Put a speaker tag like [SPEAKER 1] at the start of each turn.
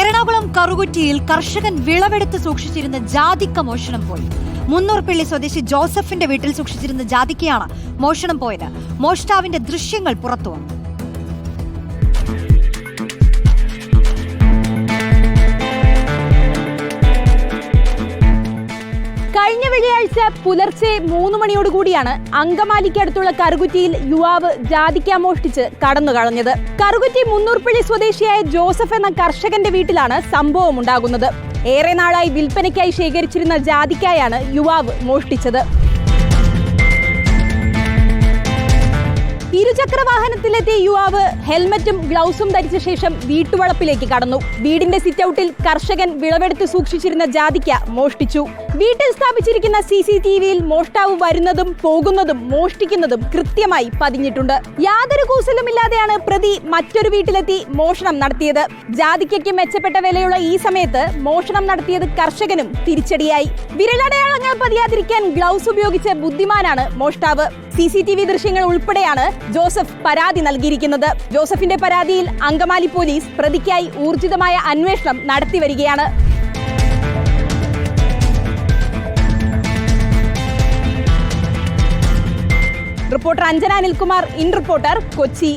[SPEAKER 1] എറണാകുളം കറുകുറ്റിയിൽ കർഷകൻ വിളവെടുത്ത് സൂക്ഷിച്ചിരുന്ന ജാതിക്ക മോഷണം പോയി. മുന്നൂർപ്പള്ളി സ്വദേശി ജോസഫിന്റെ വീട്ടിൽ സൂക്ഷിച്ചിരുന്ന ജാതിക്കയാണ് മോഷണം പോയത്. മോഷ്ടാവിന്റെ ദൃശ്യങ്ങൾ പുറത്തുവന്നു
[SPEAKER 2] കഴിഞ്ഞ വെള്ളിയാഴ്ച പുലർച്ചെ മൂന്ന് മണിയോടുകൂടിയാണ് അങ്കമാലിക്കടുത്തുള്ള കറുകുറ്റിയിൽ യുവാവ് ജാതിക്ക മോഷ്ടിച്ച് കടന്നു കളഞ്ഞത് കറുകുറ്റി മുന്നൂർപ്പള്ളി സ്വദേശിയായ ജോസഫ് എന്ന കർഷകന്റെ വീട്ടിലാണ് സംഭവം ഉണ്ടാകുന്നത് ഏറെ നാളായി വിൽപ്പനയ്ക്കായി ശേഖരിച്ചിരുന്ന ജാതിക്കായാണ് യുവാവ് മോഷ്ടിച്ചത്. ഇരുചക്ര വാഹനത്തിലെത്തിയ യുവാവ് ഹെൽമറ്റും ഗ്ലൗസും ധരിച്ച ശേഷം വീട്ടുവളപ്പിലേക്ക് കടന്നു. വീടിന്റെ സിറ്റൌട്ടിൽ കർഷകൻ വിളവെടുത്ത് സൂക്ഷിച്ചിരുന്ന ജാതിക്ക മോഷ്ടിച്ചു. വീട്ടിൽ സ്ഥാപിച്ചിരിക്കുന്ന സി സി ടി വിയിൽ മോഷ്ടാവ് വരുന്നതും പോകുന്നതും മോഷ്ടിക്കുന്നതും കൃത്യമായി പതിഞ്ഞിട്ടുണ്ട്. യാതൊരു കൂസലുമില്ലാതെയാണ് പ്രതി മറ്റൊരു വീട്ടിലെത്തി മോഷണം നടത്തിയത്. ജാതിക്കയ്ക്ക് മെച്ചപ്പെട്ട വിലയുള്ള ഈ സമയത്ത് മോഷണം നടത്തിയത് കർഷകനും തിരിച്ചടിയായി. വിരലടയാളങ്ങൾ പതിയാതിരിക്കാൻ ഗ്ലൗസ് ഉപയോഗിച്ച ബുദ്ധിമാനാണ് മോഷ്ടാവ്. സി സി ടി വി ദൃശ്യങ്ങൾ ഉൾപ്പെടെയാണ് ജോസഫ് പരാതി നൽകിയിരിക്കുന്നത്. ജോസഫിന്റെ പരാതിയിൽ അങ്കമാലി പോലീസ് പ്രതിക്കായി ഊർജിതമായ അന്വേഷണം നടത്തിവരികയാണ് reporter Anjana Anilkumar in reporter Kochi.